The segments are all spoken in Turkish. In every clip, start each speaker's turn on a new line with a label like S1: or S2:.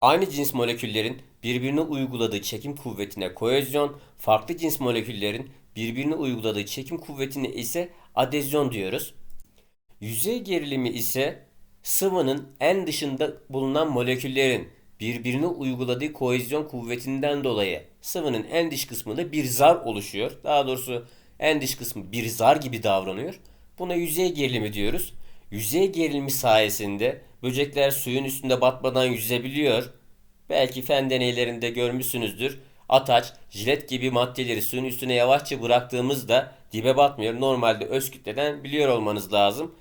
S1: Aynı cins moleküllerin birbirine uyguladığı çekim kuvvetine kohezyon, farklı cins moleküllerin birbirine uyguladığı çekim kuvvetine ise adezyon diyoruz. Yüzey gerilimi ise sıvının en dışında bulunan moleküllerin birbirine uyguladığı kohezyon kuvvetinden dolayı sıvının en dış kısmında bir zar oluşuyor. Daha doğrusu en dış kısmı bir zar gibi davranıyor. Buna yüzey gerilimi diyoruz. Yüzey gerilimi sayesinde böcekler suyun üstünde batmadan yüzebiliyor. Belki fen deneylerinde görmüşsünüzdür. Ataç, jilet gibi maddeleri suyun üstüne yavaşça bıraktığımızda dibe batmıyor. Normalde öz kütleden biliyor olmanız lazım.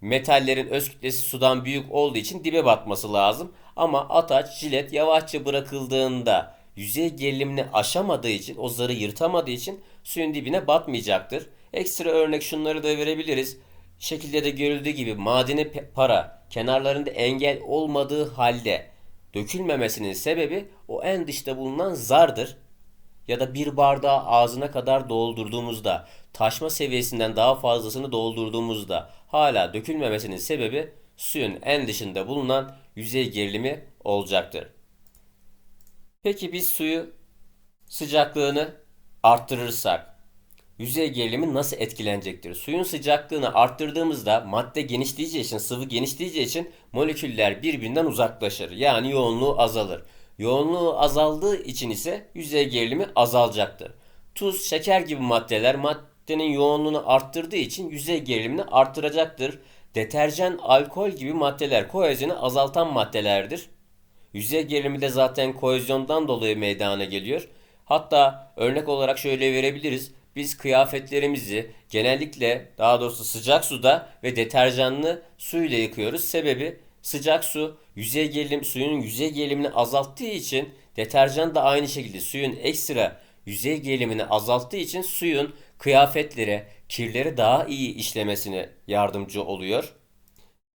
S1: Metallerin öz kütlesi sudan büyük olduğu için dibe batması lazım. Ama ataç, jilet yavaşça bırakıldığında yüzey gerilimini aşamadığı için, o zarı yırtamadığı için suyun dibine batmayacaktır. Ekstra örnek şunları da verebiliriz. Şekilde de görüldüğü gibi madeni para kenarlarında engel olmadığı halde dökülmemesinin sebebi o en dışta bulunan zardır ya da bir bardağı ağzına kadar doldurduğumuzda, taşma seviyesinden daha fazlasını doldurduğumuzda hala dökülmemesinin sebebi suyun en dışında bulunan yüzey gerilimi olacaktır. Peki biz suyu sıcaklığını arttırırsak yüzey gerilimi nasıl etkilenecektir? Suyun sıcaklığını arttırdığımızda madde genişleyeceği için, sıvı genişleyeceği için moleküller birbirinden uzaklaşır. Yani yoğunluğu azalır. Yoğunluğu azaldığı için ise yüzey gerilimi azalacaktır. Tuz, şeker gibi maddeler maddenin yoğunluğunu arttırdığı için yüzey gerilimini arttıracaktır. Deterjan, alkol gibi maddeler kohezyonu azaltan maddelerdir. Yüzey gerilimi de zaten kohezyondan dolayı meydana geliyor. Hatta örnek olarak şöyle verebiliriz. Biz kıyafetlerimizi genellikle daha doğrusu sıcak suda ve deterjanlı su ile yıkıyoruz. Sebebi sıcak su yüzey gerilim suyun yüzey gerilimini azalttığı için deterjan da aynı şekilde suyun ekstra yüzey gerilimini azalttığı için suyun kıyafetlere, kirleri daha iyi işlemesine yardımcı oluyor.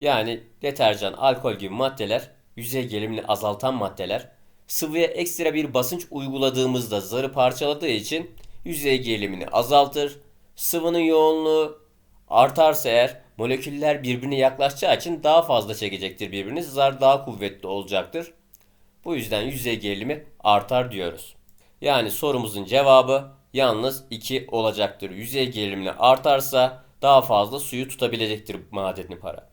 S1: Yani deterjan, alkol gibi maddeler yüzey gerilimini azaltan maddeler. Sıvıya ekstra bir basınç uyguladığımızda zarı parçaladığı için yüzey gerilimini azaltır. Sıvının yoğunluğu artarsa eğer moleküller birbirine yaklaşacağı için daha fazla çekecektir birbirini. Zar daha kuvvetli olacaktır. Bu yüzden yüzey gerilimi artar diyoruz. Yani sorumuzun cevabı yalnız 2 olacaktır. Yüzey gerilimini artarsa daha fazla suyu tutabilecektir madeni para.